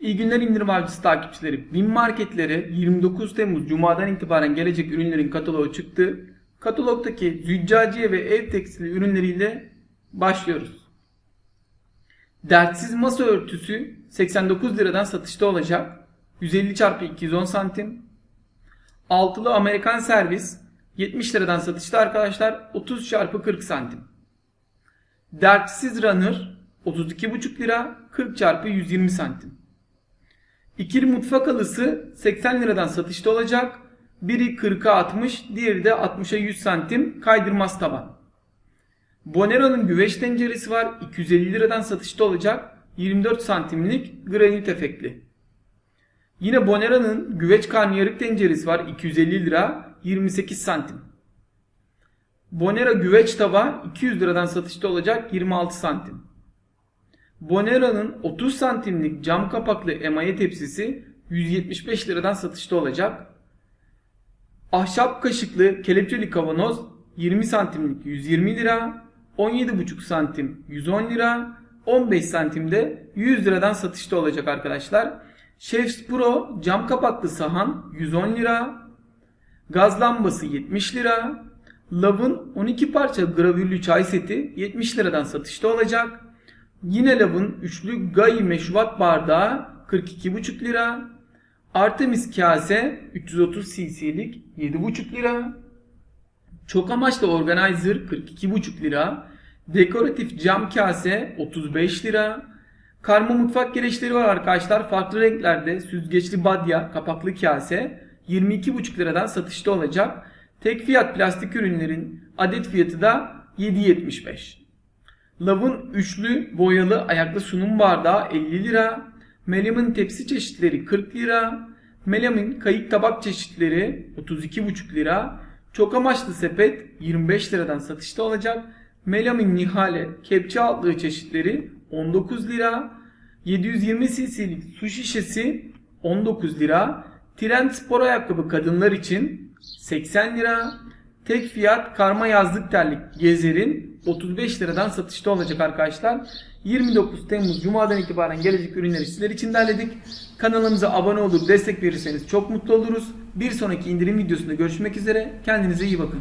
İyi günler indirim avcısı takipçileri. Bin marketlere 29 Temmuz Cuma'dan itibaren gelecek ürünlerin kataloğu çıktı. Katalogdaki züccaciye ve ev tekstili ürünleriyle başlıyoruz. Dertsiz masa örtüsü 89 liradan satışta olacak. 150 x 210 santim. Altılı Amerikan servis 70 liradan satışta arkadaşlar 30 x 40 santim. Dertsiz runner 32,5 lira 40 x 120 santim. İkili mutfak halısı 80 liradan satışta olacak. Biri 40'a 60, diğeri de 60'a 100 santim kaydırmaz taban. Bonero'nun güveç tenceresi var. 250 liradan satışta olacak. 24 santimlik granit efektli. Yine Bonero'nun güveç karnıyarık tenceresi var. 250 lira 28 santim. Bonero güveç tava 200 liradan satışta olacak 26 santim. Bonero'nun 30 santimlik cam kapaklı emaye tepsisi 175 liradan satışta olacak. Ahşap kaşıklı kelepçeli kavanoz 20 santimlik 120 lira, 17,5 santim 110 lira, 15 santimde 100 liradan satışta olacak arkadaşlar. Chefs Pro cam kapaklı sahan 110 lira, gaz lambası 70 lira, Love'ın 12 parça gravürlü çay seti 70 liradan satışta olacak. Yine Love'ın üçlü Gayi meşrubat bardağı 42,5 lira. Artemis kase 330 cc'lik 7,5 lira. Çok amaçlı organizer 42,5 lira. Dekoratif cam kase 35 lira. Karma mutfak gereçleri var arkadaşlar. Farklı renklerde süzgeçli badya kapaklı kase 22,5 liradan satışta olacak. Tek fiyat plastik ürünlerin adet fiyatı da 7.75. Love'ın üçlü boyalı ayaklı sunum bardağı 50 lira. Melam'ın tepsi çeşitleri 40 lira. Melam'ın kayık tabak çeşitleri 32,5 lira. Çok amaçlı sepet 25 liradan satışta olacak. Melam'ın nihale kepçe altlığı çeşitleri 19 lira. 720 cc'lik su şişesi 19 lira. Trend spor ayakkabı kadınlar için 80 lira. Tek fiyat karma yazlık terlik Gezer'in 35 liradan satışta olacak arkadaşlar. 29 Temmuz Cuma'dan itibaren gelecek ürünleri sizler için derledik. Kanalımıza abone olur destek verirseniz çok mutlu oluruz. Bir sonraki indirim videosunda görüşmek üzere. Kendinize iyi bakın.